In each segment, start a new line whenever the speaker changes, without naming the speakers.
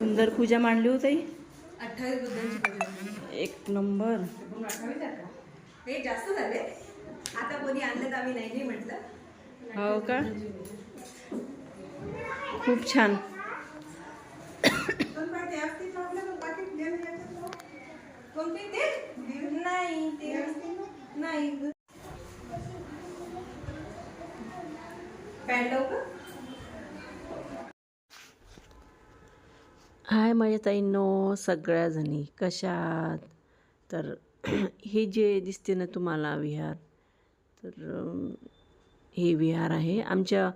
सुंदर पूजा मांडली होती
अठ्ठावीस बुद्धांची पूजा
एक नंबर.
हे जास्त झाले. आता कोणी आणलं तर आम्ही नाही नाही म्हटलं.
हो का? खूप छान.
ते नाही. पॅन्ट लावू का?
हाय माझ्या ताईंनो सगळ्याजणी? कशात? तर हे जे दिसते ना तुम्हाला विहार तर हे विहार आहे. आमच्या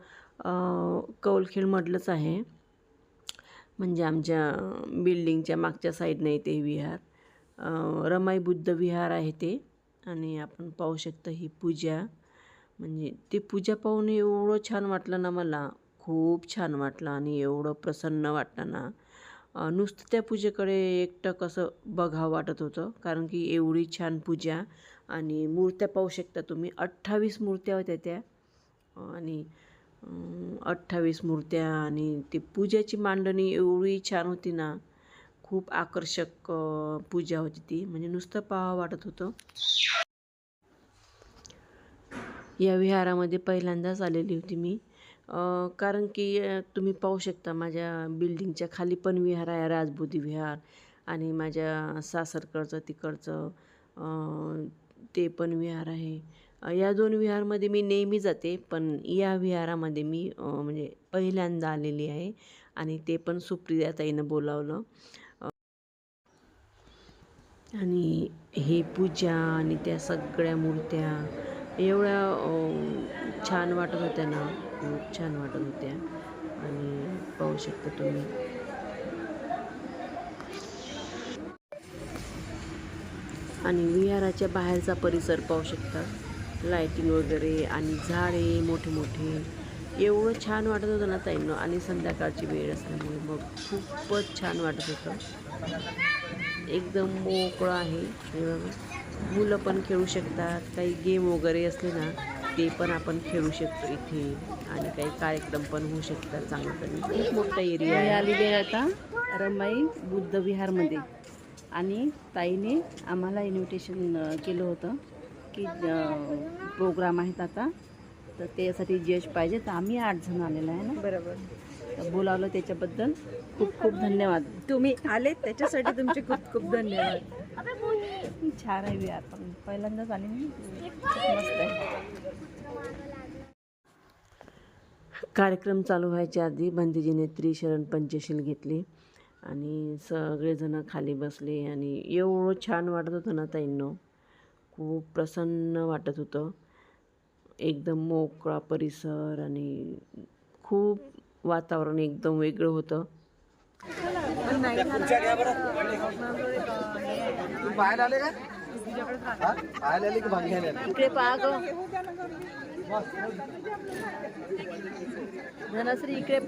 कौलखेडमधलंच आहे. म्हणजे आमच्या बिल्डिंगच्या मागच्या साईडनं येते विहार. रमाई बुद्ध विहार आहे ते. आणि आपण पाहू शकतो ही पूजा. म्हणजे ते पूजा पाहून एवढं छान वाटलं ना मला. खूप छान वाटलं आणि एवढं प्रसन्न वाटलं ना. नुसतं त्या पूजेकडे एकटक असं बघावं वाटत होतं. कारण की एवढी छान पूजा आणि मूर्त्या पाहू शकता तुम्ही. अठ्ठावीस मूर्त्या होत्या त्या. आणि अठ्ठावीस मूर्त्या आणि ती पूजाची मांडणी एवढी छान होती ना. खूप आकर्षक पूजा होती ती. म्हणजे नुसतं पाहावं वाटत होतं. या विहारामध्ये पहिल्यांदाच आलेली होती मी. कारण की तुम्ही पाहू शकता माझ्या बिल्डिंगच्या खाली पण विहार आहे राजबोधी विहार आणि माझ्या सासरकडचं तिकडचं ते पण विहार आहे. या दोन विहारमध्ये मी नेहमी जाते पण या विहारामध्ये मी म्हणजे पहिल्यांदा आलेली आहे आणि ते पण सुप्रियाताईनं बोलावलं. आणि हे पूजा आणि त्या सगळ्या मूर्त्या एवढ्या छान वाटत होत्या ना. खूप छान वाटत होत्या. आणि पाहू शकता तुम्ही. आणि विहाराच्या बाहेरचा परिसर पाहू शकता. लायटिंग वगैरे आणि झाडे मोठे मोठे. एवढं छान वाटत होतं ना ताईंनो. आणि संध्याकाळची वेळ असल्यामुळे मग खूपच छान वाटत होतं. एकदम मोकळं आहे. हे बघा मुलं पण खेळू शकतात. काही गेम वगैरे असले ना ते पण आपण खेळू शकतो इथे. आणि काही कार्यक्रम पण होऊ शकतात चांगलं खूप मोठा एरिया आहे.
आलेली आहे आता रमाई बुद्ध विहारमध्ये. आणि ताईने आम्हाला इन्व्हिटेशन केलं होतं की प्रोग्राम आहेत आता. तर त्यासाठी जज पाहिजे. तर आम्ही आठ जण आलेलो आहे ना?
बरोबर.
बोलावलं त्याच्याबद्दल. खूप खूप धन्यवाद.
तुम्ही आले त्याच्यासाठी तुमचे खूप खूप धन्यवाद.
छान आहे पण पहिल्यांदाच आले मी. मस्त आहे.
कार्यक्रम चालू व्हायच्या आधी बंदीजीने त्रिशरण पंचशील घेतली आणि सगळेजण खाली बसले आणि एवढं छान वाटत होतं ना ताईंनो. खूप प्रसन्न वाटत होतं. एकदम मोकळा परिसर आणि खूप वातावरण एकदम वेगळं होतं.
बाहेर आले का? हा? बाहेर आले की भाग
धनश्री इकडे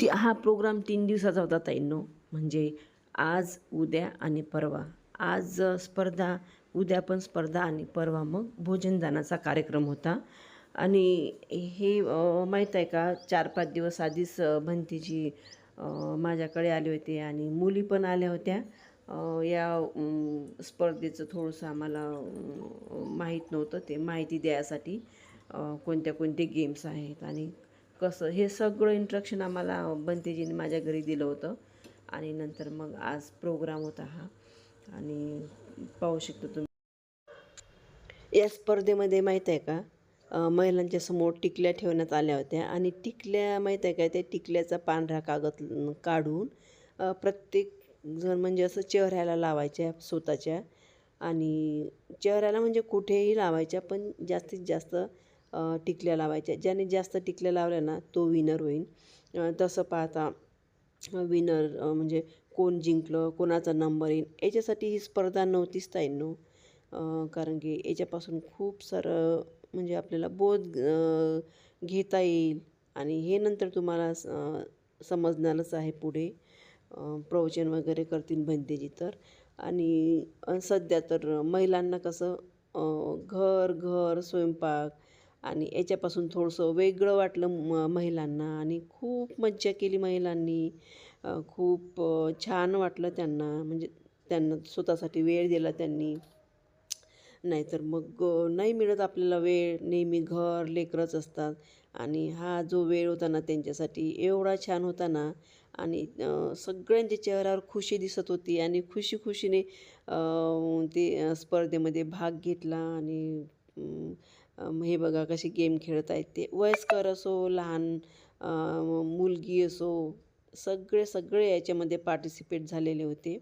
ती हा प्रोग्राम तीन दिवसाचा होता ताईंनो. म्हणजे आज उद्या आणि परवा. आज स्पर्धा उद्या पण स्पर्धा आणि परवा मग भोजनदानाचा कार्यक्रम होता. आणि हे माहीत आहे का चार पाच दिवस आधीच भंतीजी माझ्याकडे आले होते आणि मुली पण आल्या होत्या. या स्पर्धेचं थोडंसं आम्हाला माहीत नव्हतं ते माहिती द्यायसाठी कोणत्या कोणते गेम्स आहेत आणि कसं हे सगळं इंट्रक्शन आम्हाला बंतेजीने माझ्या घरी दिलं होतं. आणि नंतर मग आज प्रोग्राम होता हा. आणि पाहू शकतो तुम्ही. या स्पर्धेमध्ये माहीत आहे का महिलांच्या समोर टिकल्या ठेवण्यात आल्या होत्या. आणि टिकल्या माहीत आहे का त्या टिकल्याचा पांढरा कागद काढून प्रत्येक जण म्हणजे असं चेहऱ्याला लावायच्या स्वतःच्या. आणि चेहऱ्याला म्हणजे कुठेही लावायच्या पण जास्तीत जास्त टिकल्या लावायच्या. ज्याने जास्त टिकल्या लावल्या ना तो विनर होईल तसं पाहता विनर म्हणजे कोण जिंकलं कोणाचा नंबर येईल याच्यासाठी ही स्पर्धा नव्हतीच ताईंनो कारण की याच्यापासून खूप सारं म्हणजे आपल्याला बोध घेता येईल. आणि हे नंतर तुम्हाला स- समजणारच आहे पुढे. प्रवचन वगैरे करतील भंतेजी तर. आणि सध्या तर महिलांना कसं घर घर स्वयंपाक आणि याच्यापासून थोडंसं वेगळं वाटलं म महिलांना. आणि खूप मज्जा केली महिलांनी. खूप छान वाटलं त्यांना. म्हणजे त्यांना स्वतःसाठी वेळ दिला त्यांनी. नाहीतर मग नाही मिळत आपल्याला वेळ. नेहमी घर लेकरच असतात. आणि हा जो वेळ होता ना त्यांच्यासाठी एवढा छान होता ना. आणि सगळ्यांच्या चेहऱ्यावर खुशी दिसत होती. आणि खुशी खुशीने ते स्पर्धेमध्ये भाग घेतला. आणि हे बघा कसे गेम खेळत आहेत ते. वयस्कर असो लहान मुलगी असो सगळे सगळे याच्यामध्ये पार्टिसिपेट झालेले होते.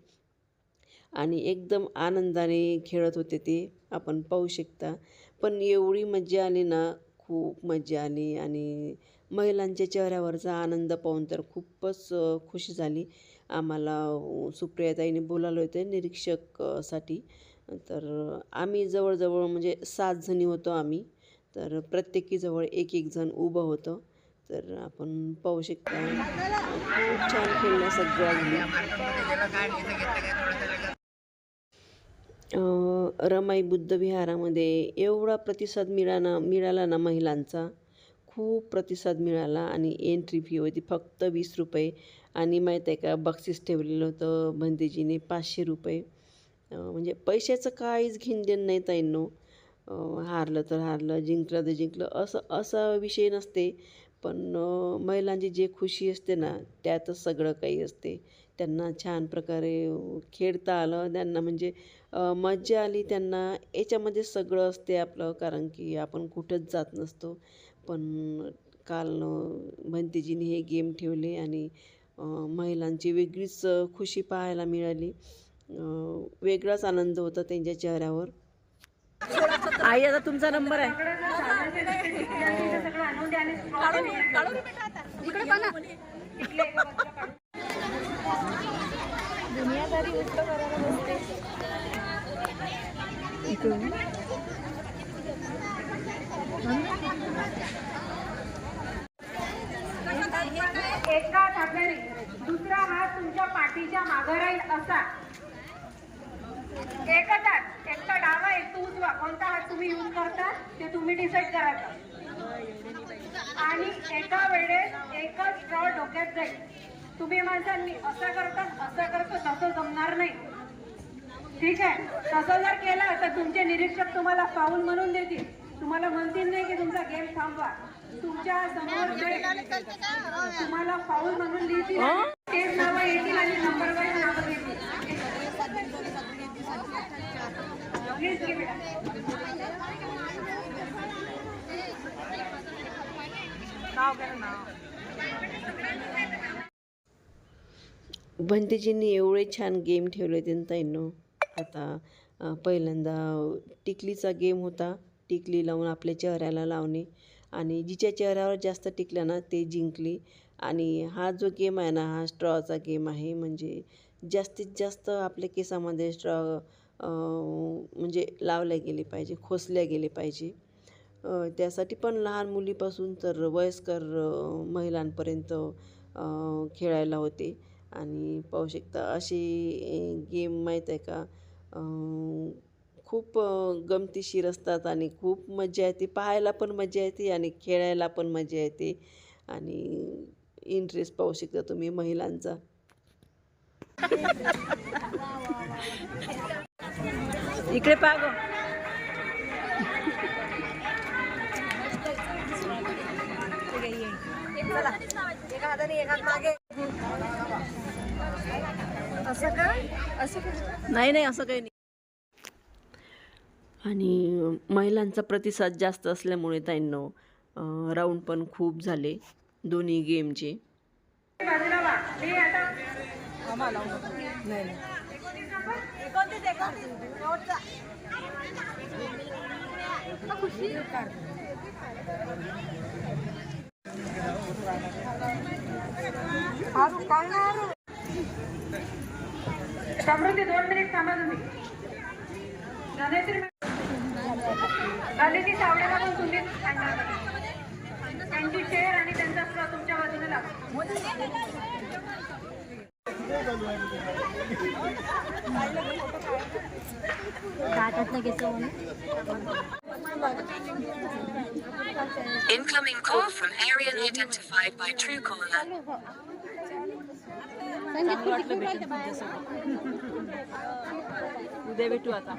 आणि एकदम आनंदाने खेळत होते ते आपण पाहू शकता. पण एवढी मज्जा आली ना खूप मज्जा आली आणि महिलांच्या चेहऱ्यावरचा आनंद पाहून तर खूपच खुशी झाली. आम्हाला सुप्रियाताईने बोलावलं होतं निरीक्षकसाठी. तर आम्ही जवळजवळ म्हणजे सात जणी होतो आम्ही. तर प्रत्येकीजवळ एक एक जण उभं होतं. तर आपण पाहू शकता. खूप छान खेळलं सगळ्यांनी. रमाई बुद्ध विहारामध्ये एवढा प्रतिसाद मिळाला मिळाला ना महिलांचा. खूप प्रतिसाद मिळाला आणि एंट्री फी होती फक्त वीस रुपये. आणि माहीत आहे का बक्षीस ठेवलेलं होतं भंतेजीने पाचशे रुपये. म्हणजे पैशाचं काहीच घेणदेण नाही ताईंनो. हारलं तर हारलं जिंकलं तर जिंकलं असं असा विषय नसते. पण महिलांची जे खुशी असते ना त्यातच सगळं काही असते. त्यांना छान प्रकारे खेळता आलं त्यांना म्हणजे मज्जा आली त्यांना. याच्यामध्ये सगळं असते आपलं कारण की आपण कुठंच जात नसतो. पण काल भंतेजीने हे गेम ठेवले आणि महिलांची वेगळीच खुशी पाहायला मिळाली. वेगळाच आनंद होता त्यांच्या चेहऱ्यावर. आई आता तुमचा नंबर आहे.
सगळं आणून एका हाताने दुसरा हात तुमच्या पाठीच्या मागं राहील असा. एकच हात एकटा डावा एक तो उजवा. कोणता हात तुम्ही यूज करता? ते तुम्ही डिसाईड करायचं आणि एका वेळेस एकच स्ट्रॉ डोक्यात जाईल. तुम्ही माणसांनी असं करता असं करतो तसं जमणार नाही. ठीक आहे. तसं जर केलं तर तुमचे निरीक्षक तुम्हाला फाऊल म्हणून देतील. तुम्हाला म्हणतील नाही की तुमचा गेम थांबवा. तुमच्यासमोर जे तुम्हाला फाऊल म्हणून लिहितील तेच नावं येतील आणि नंबर वाईज नावं
एवढे छान गेम ठेवले होते ना ताईंनो. आता पहिल्यांदा टिकलीचा गेम होता. टिकली लावून आपल्या चेहऱ्याला लावणे. आणि जिच्या चेहऱ्यावर जास्त टिकल्या ना ते जिंकली. आणि हा जो गेम आहे ना हा स्ट्रॉचा गेम आहे. म्हणजे जास्तीत जास्त आपल्या केसामध्ये स्ट्रॉ म्हणजे लावल्या गेले पाहिजे खोसल्या गेले पाहिजे. त्यासाठी पण लहान मुलीपासून तर वयस्कर महिलांपर्यंत खेळायला होते. आणि पाहू शकता असे गेम माहीत आहे का? खूप गमतीशीर असतात आणि खूप मजा येते. पाहायला पण मजा येते आणि खेळायला पण मजा येते. आणि इंटरेस्ट पाहू शकता तुम्ही महिलांचा. इकडे नाही नाही असं काही नाही. आणि महिलांचा प्रतिसाद जास्त असल्यामुळे ताईंनो राऊंड पण खूप झाले दोन्ही गेमचे
बाजूला वा हे आता समृद्धी दोन मिनिट थांबा तुम्ही धनश्री धनश्री सावळेला पण तुम्हीच आणणार त्यांची शेअर आणि त्यांचा स्ट्रॉ तुमच्या बाजूने लावा
Incoming call from area identified by Truecaller.
उद्या भेटू आता.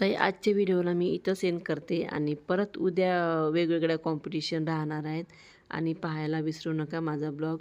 तर आजच्या व्हिडिओला मी इथं सेंड करते आणि परत उद्या वेगवेगळ्या कॉम्पिटिशन राहणार आहेत. आणि पाहायला विसरू नका माझा ब्लॉग